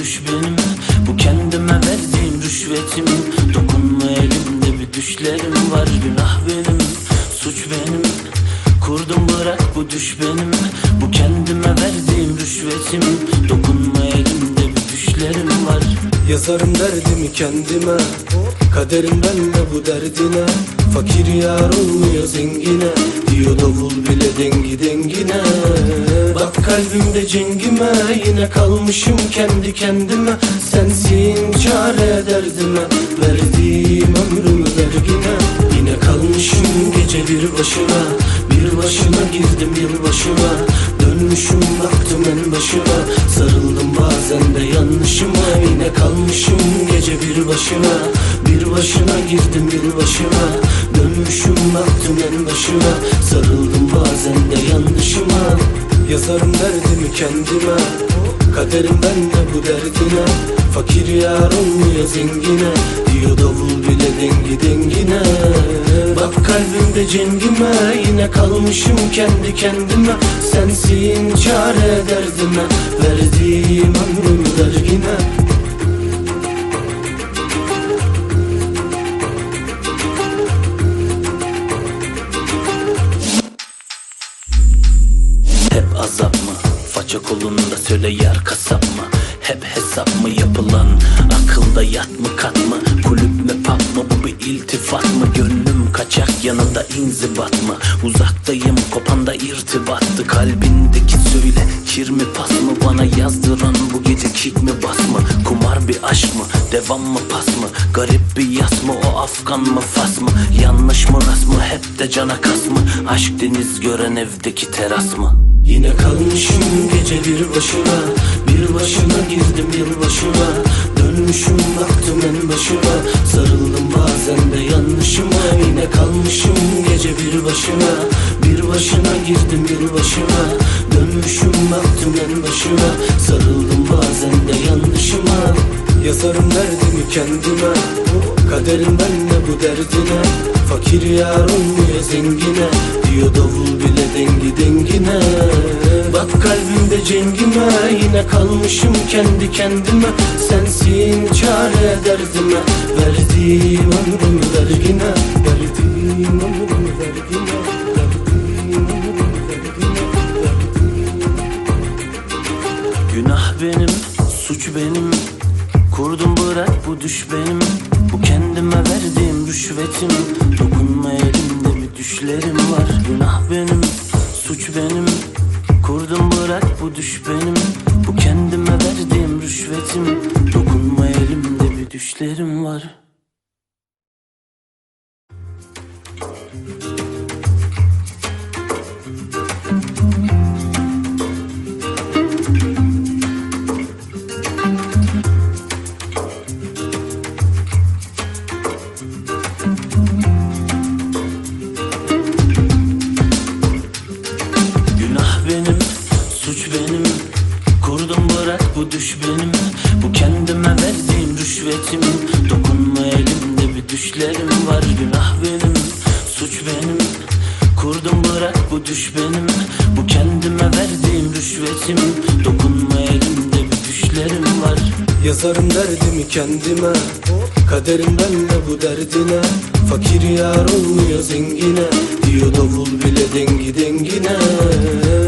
düş benim. Bu kendime verdiğim rüşvetim. Dokunma elimde bir düşlerim var. Günah benim, düş benim Bu kendime verdiğim rüşvetim. Dokunma elimde bir düşlerim var. Yazarım derdimi kendime Kaderim benle bu derdine. Fakir yar olmuyor zengine Diyor davul bile dengi dengine. Bak kalbimde cengime Yine kalmışım kendi kendime. Sensin çare derdime Verdiğim ömrümü vergine. Yine kalmışım gece bir başına başına girdim yılbaşına Dönmüşüm baktım en başına. Sarıldım bazen de yanlışıma. Yine kalmışım gece bir başına. Bir başına girdim yılbaşına. Dönmüşüm baktım en başına. Sarıldım bazen de yanlışıma. Yazarım derdimi kendime. Kaderim benle bu derdine. Fakir yar olmuyor zengine Diyor davul bile dengi dengine Bak kalbimde cengime Yine kalmışım kendi kendime Sensin çare derdime Verdiğim ömrüm dergine Hep azap mı? Faça kolunda söyle yer kasap mı? Hep hesap mı yapılan? Akılda yat mı kat mı? Kulüp mü pub mı? Bu bir iltifat mı? Gönlüm kaçak yanında inzibat mı? Uzaktayım kopanda irtibattı Kalbindeki söyle kir mi pas mı? Bana yazdıran bu gece kick mi bas mı? Kumar bir aşk mı? Devam mı pas mı? Garip bir yas mı? O Afgan mı fas mı? Yanlış mı rast mı? Hep de cana kas mı? Aşk deniz gören evdeki teras mı? Yine kalmışım gece Bir başına girdim yılbaşına Dönmüşüm baktım en başıma. Sarıldım bazen de yanlışıma. Yine kalmışım gece bir başına. Bir başına girdim yılbaşına Dönmüşüm baktım en başıma. Sarıldım bazen de yanlışıma. Yazarım derdimi kendime. Kaderim benle bu derdine. Fakir yar olmuyor zengine. Diyor davul bile dengi dengine cengime Yine kalmışım kendi kendime. Sensin çare derdime Verdiğim ömrümü vergine Verdiğim ömrümü vergine Günah benim, suç benim. Kurdum bırak bu düş benim. Bu kendime verdiğim rüşvetim. Dokunma elimde bir düşlerim var. Günah benim, suç benim Kurdum bırak bu düş benim. Bu kendime verdiğim rüşvetim. Dokunma elimde bir düşlerim var rüşvetim Dokunma elimde bir düşlerim var Günah benim, suç benim. Kurdum bırak bu düş benim Bu kendime verdiğim rüşvetim Dokunma elimde bir düşlerim var. Yazarım derdimi kendime Kaderim benle bu derdine. Fakir yar olmuyor zengine Diyor davul bile dengi dengine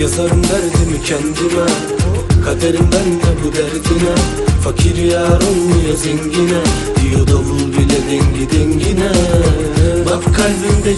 Yazarım derdimi kendime Kaderim benle bu derdine. Fakir yar olmuyor zengine? Diyor davul bile dengi dengine Bak kalbimde